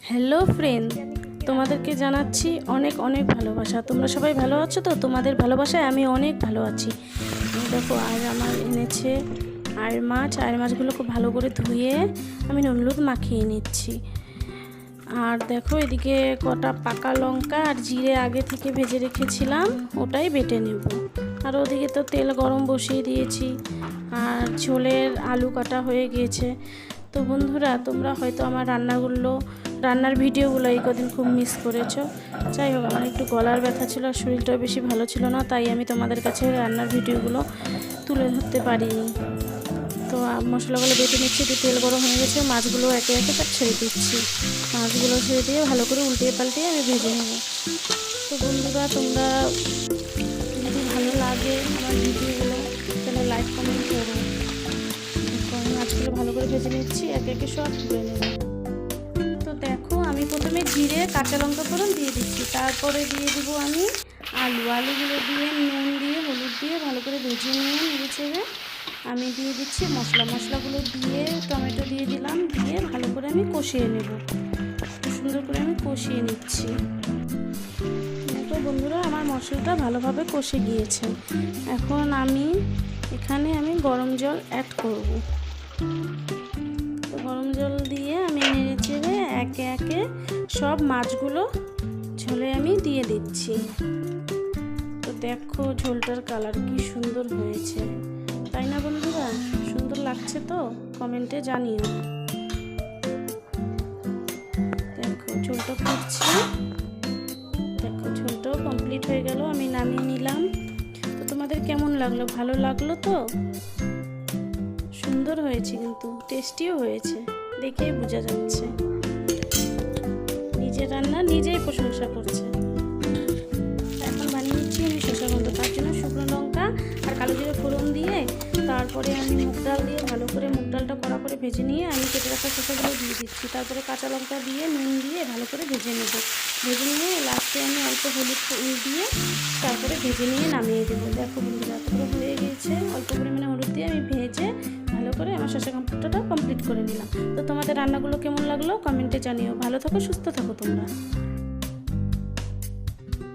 Hello friend তোমাদেরকে জানাচ্ছি অনেক অনেক ভালোবাসা। তোমরা সবাই ভালো আছো তো? তোমাদের ভালোবাসায় আমি অনেক ভালো আছি। দেখো, আর আমার এনেছে আর মাছ। আর মাছগুলো খুব ভালো করে ধুয়ে আমি নুন হলুদ মাখিয়ে নিচ্ছি। আর দেখো, এদিকে কটা পাকা লঙ্কা আর জিরে আগে থেকে ভেজে রেখেছিলাম। ওটাই বেটে নেব। আর ওদিকে তো তেল গরম বসিয়ে দিয়েছি। আর ঝোলের আলু কাটা হয়ে গিয়েছে। তো বন্ধুরা, তোমরা হয়তো আমার রান্নাগুলো, রান্নার ভিডিওগুলো এই কদিন খুব মিস করেছ। যাই হোক, আমার একটু গলার ব্যথা ছিল আর শরীরটাও বেশি ভালো ছিল না, তাই আমি তোমাদের কাছে রান্নার ভিডিওগুলো তুলে ধরতে পারিনি। তো মশলাগুলো বেটে নিচ্ছি, একটু তেল গরম হয়ে গেছে, মাছগুলো একে একে সব ছেড়ে দিচ্ছি। মাছগুলো ছেড়ে দিয়ে ভালো করে উল্টিয়ে পাল্টিয়ে আমি ভেজে নেব। তো বন্ধুরা, তোমরা যদি ভালো লাগে আমার ভিডিওগুলো ভালো করে ভেজে নিচ্ছি, এক একে সব নেব। তো দেখো, আমি প্রথমে জিরে, কাঁচা লঙ্কা ফোড়ন দিয়ে দিচ্ছি। তারপরে দিয়ে দিব আমি আলু। আলুগুলো দিয়ে, নুন দিয়ে, হলুদ দিয়ে ভালো করে ভেজে নিয়ে নেড়ে ছেড়ে আমি দিয়ে দিচ্ছি মশলা। মশলাগুলো দিয়ে টমেটো দিয়ে দিলাম, দিয়ে ভালো করে আমি কষিয়ে নেব। সুন্দর করে আমি কষিয়ে নিচ্ছি। তো বন্ধুরা, আমার মশলাটা ভালোভাবে কষে গিয়েছে। এখন আমি এখানে আমি গরম জল অ্যাড করব। গরম জল দিয়ে আমি নেড়ে চেড়ে একে একে সব মাছগুলো ঝোলে আমি দিয়ে দিচ্ছি। তো দেখো ঝোলটার কালার কি সুন্দর হয়েছে। তাই না বন্ধুরা? সুন্দর লাগছে তো? কমেন্টে জানিও। দেখো ঝোলটা ফুটছে। দেখো ঝোলটাও কমপ্লিট হয়ে গেল, আমি নামিয়ে নিলাম। তো তোমাদের কেমন লাগল? ভালো লাগল তো? সুন্দর হয়েছে কিন্তু টেস্টিও হয়েছে, দেখেই বোঝা যাচ্ছে। নিজের রান্না নিজেই প্রশংসা করছে। এখন বানিয়ে নিচ্ছি আমি শসা গন্ধ, তার জন্য শুকনো লঙ্কা আর কালো জিরে ফোড়ন দিয়ে, তারপরে আমি মুগ ডাল দিয়ে ভালো করে মুগ ডালটা কড়া করে ভেজে নিয়ে আমি কেটে রাখা শসাগুলো দিয়ে দিচ্ছি। তারপরে কাঁচা লঙ্কা দিয়ে নুন দিয়ে ভালো করে ভেজে নেব। ভেজে নিয়ে লাস্টে আমি অল্প হলুদ দিয়ে তারপরে ভেজে নিয়ে নামিয়ে দেবো। দেখো বন্ধুরা, এতগুলো হয়ে গিয়েছে। অল্প পরিমাণে হলুদ দিয়ে আমি করে আমার শসা কম্পিউটারটা কমপ্লিট করে নিলাম। তো তোমাদের রান্নাগুলো কেমন লাগল? কমেন্টে জানিও। ভালো থাকো, সুস্থ থাকো তোমরা।